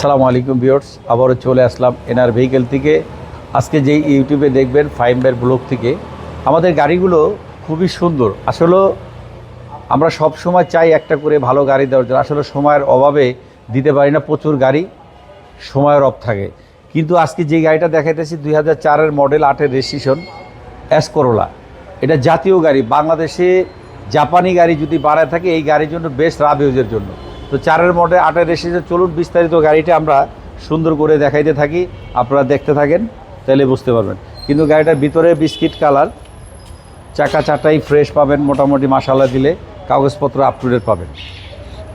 সালামু আলাইকুম বিয়র্স আবারও চলে আসলাম এনআর ভেহিকেল থেকে। আজকে যেই ইউটিউবে দেখবেন ফাইম্বার ব্লগ থেকে, আমাদের গাড়িগুলো খুবই সুন্দর। আসলে আমরা সব সময় চাই একটা করে ভালো গাড়ি দেওয়ার জন্য। আসলে সময়ের অভাবে দিতে পারি না, প্রচুর গাড়ি সময়ের অফ থাকে। কিন্তু আজকে যে গাড়িটা দেখাইতেছি, দুই হাজার চারের মডেল আটের রেজিস্ট্রেশন এস করোলা এটা জাতীয় গাড়ি, বাংলাদেশে জাপানি গাড়ি যদি বাড়ায় থাকে, এই গাড়ির জন্য বেস্ট রাব জন্য। তো চারের মডেল আটের রেজিস্ট্রেশন চলুন বিস্তারিত গাড়িটা আমরা সুন্দর করে দেখাইতে থাকি। আপনারা দেখতে থাকেন তাহলে বুঝতে পারবেন। কিন্তু গাড়িটার ভিতরে বিস্কিট কালার, চাকা চাটাই ফ্রেশ পাবেন, মোটামুটি মশালা দিলে কাগজপত্র আপ টু ডেট পাবেন।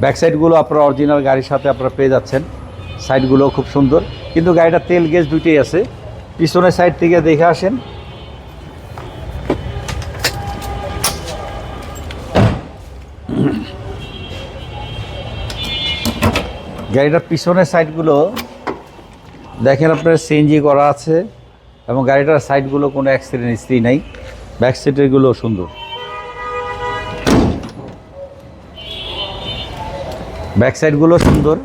ব্যাক সাইডগুলো আপনারা অরিজিনাল গাড়ির সাথে আপনারা পেয়ে যাচ্ছেন। সাইডগুলো খুব সুন্দর। কিন্তু গাড়িটা তেল গেজ দুইটাই আছে। পিছনের সাইড থেকে দেখে আসেন। গাড়িটার পিছনের সাইডগুলো দেখেন আপনার সিএনজি করা আছে এবং গাড়িটার সাইডগুলো কোনো অ্যাক্সিডেন্ট হিস্ট্রি নাই। ব্যাক সিটেরগুলো সুন্দর। ব্যাক সাইডগুলো সুন্দর।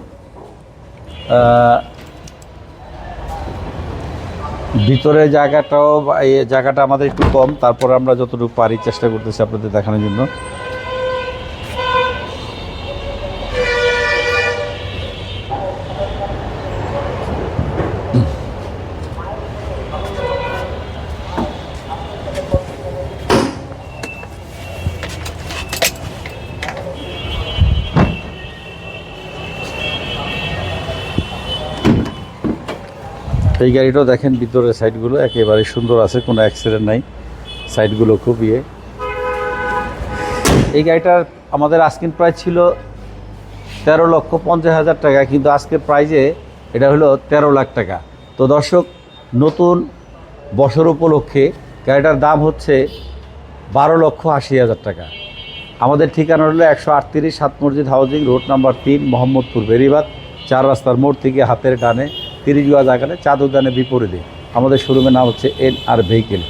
ভিতরে জায়গাটাও এই জায়গাটা আমাদের একটু কম, তারপরে আমরা যতটুকু পারি চেষ্টা করতেছি আপনাদের দেখানোর জন্য। এই গাড়িটাও দেখেন ভিতরের সাইডগুলো একেবারে সুন্দর আছে, কোনো অ্যাক্সিডেন্ট নাই। সাইডগুলো খুব ইয়ে। এই গাড়িটার আমাদের আস্কিন প্রাইস ছিল তেরো লক্ষ পঞ্চাশ হাজার টাকা, কিন্তু আজকের প্রাইজে এটা হলো তেরো লাখ টাকা। তো দর্শক, নতুন বছর উপলক্ষে গাড়িটার দাম হচ্ছে বারো লক্ষ আশি হাজার টাকা। আমাদের ঠিকানা হলো একশো আটত্রিশ সাত মসজিদ হাউজিং, রোড নাম্বার তিন, মোহাম্মদপুর বেরিবাদ, চার রাস্তার মোড় থেকে হাতের ডানে। তিরিশ গাছ আগানে চাঁদ উদ্যানের বিপরীতে। আমাদের শোরুমের নাম হচ্ছে এন আর ভেহিকেল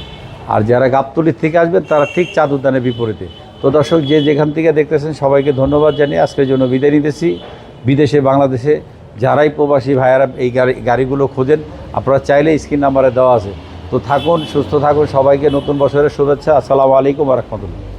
আর যারা গাবতলির থেকে আসবেন, তারা ঠিক চাঁদ উদ্যানের বিপরীতে। তো দর্শক, যে যেখান থেকে দেখতেছেন, সবাইকে ধন্যবাদ জানিয়ে আজকের জন্য বিদায় নিতেছি। বিদেশে, বাংলাদেশে যারাই প্রবাসী ভাইয়ারা এই গাড়ি, গাড়িগুলো খোঁজেন, আপনারা চাইলে স্ক্রিন নাম্বারে দেওয়া আছে। তো থাকুন, সুস্থ থাকুন, সবাইকে নতুন বছরের শুভেচ্ছা। আসসালামু আলাইকুম রহমতুল্লাহ।